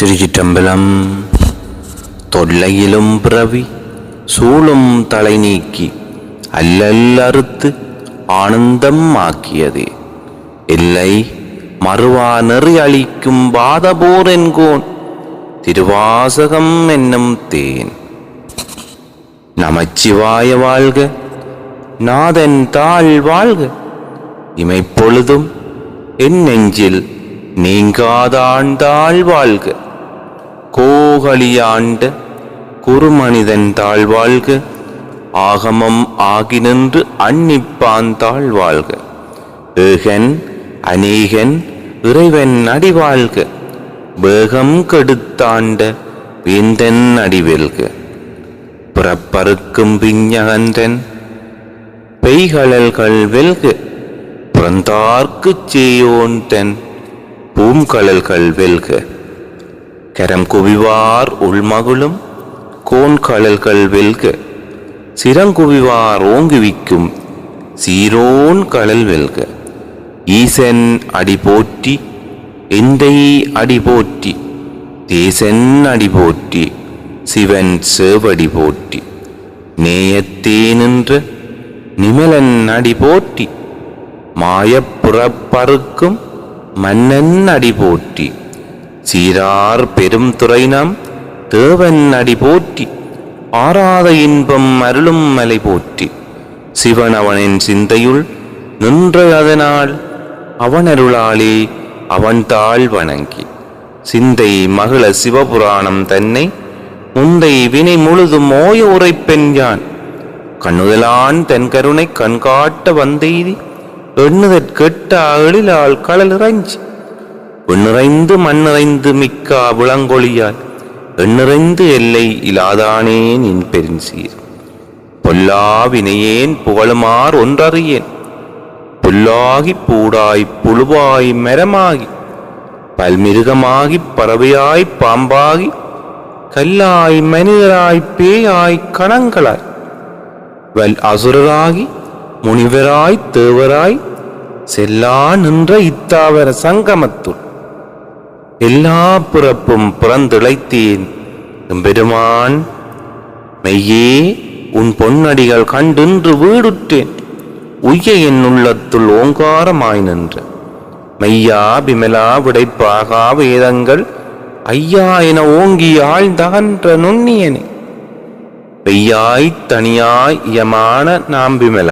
திருச்சிற்றம்பலம். தொல்லையிலும் பிறவி சூழும் தலை நீக்கி அல்லல் அறுத்து ஆனந்தம் ஆக்கியது. இல்லை மறுவா நெறி அளிக்கும் பாதபோர் என்கோன் திருவாசகம் என்னும் தேன். நமச்சிவாய வாழ்க நாதன் தாழ் வாழ்க இமைப்பொழுதும் என் நெஞ்சில் நீங்காதாழ்ந்தாள் வாழ்க. கோகலியாண்ட குறுமனிதன் தாழ்வாழ்க ஆகமம் ஆகி நின்று அன்னிப்பான் தாழ்வாழ்க. ஏகன் அநேகன் இறைவன் அடிவாழ்க. வேகம் கெடுத்தாண்ட வேந்தன் அடிவெல்க. புறப்பருக்கும் விஞ்ஞகந்தன் பெய்கழல்கள் வெல்க. பிறந்தார்க்குச் சேயோன் தன் பூங்கழல்கள் வெல்க. கரம் குவிவார் உள்மகுளும் கோன்கழல்கள் வெல்க. சிறங்குவிவார் ஓங்குவிக்கும் சீரோன் கழல் வெல்க. ஈசன் அடி போற்றி எந்தை அடி போற்றி. தேசன் அடி போற்றி சிவன் சேவடி போற்றி. நேயத்தே நின்ற நிமலன் அடி போற்றி. மாயப்புறப்பறுக்கும் மன்னன் அடி போற்றி. சீரார் பெரும் துறைனம் தேவன் அடி போற்றி ஆராத இன்பம் அருளும் மலை போற்றி. சிவன் அவனின் சிந்தையுள் நின்ற அதனால் அவன் அருளாலே அவன் தாழ் வணங்கி. சிந்தை மகள சிவபுராணம் தன்னை முந்தை வினை முழுதும் ஓய உரைப்பெண் யான் கண்ணுதலான் தன் கருணை கண்காட்ட வந்தெய்தி எண்ணுதற்கெட்ட கெட்ட கடல் இறைஞ்சி. எண்ணிறைந்து மண்ணிறைந்து மிக்க விளங்கொழியால் எண்ணிறைந்து எல்லை இலாதானேன் என் பெருஞ்சீர். பொல்லா வினையேன் புகழுமார் ஒன்றறியேன். புல்லாகி பூடாய் புழுவாய் மரமாகி பல்மிருகமாகி பறவையாய் பாம்பாகி கல்லாய் மனிதராய் பேயாய் கணங்களாய் வல் அசுரராகி முனிவராய் தேவராய் செல்லா நின்ற இத்தாவர சங்கமத்துள். எல்லா பிறப்பும் பிறந்திழைத்தேன். எம்பெருமான் மெய்யே உன் பொன்னடிகள் கண்டின்று வீடுற்றேன். உய்ய என் உள்ளத்துள் ஓங்காரமாய் நின்ற. மெய்யா பிமலா விடைப்பாகா வேதங்கள் ஐயா என ஓங்கி ஆழ்ந்தகன்ற நுண்ணியனே. பெய்யாய் தனியாய் யமான நாம் பிமல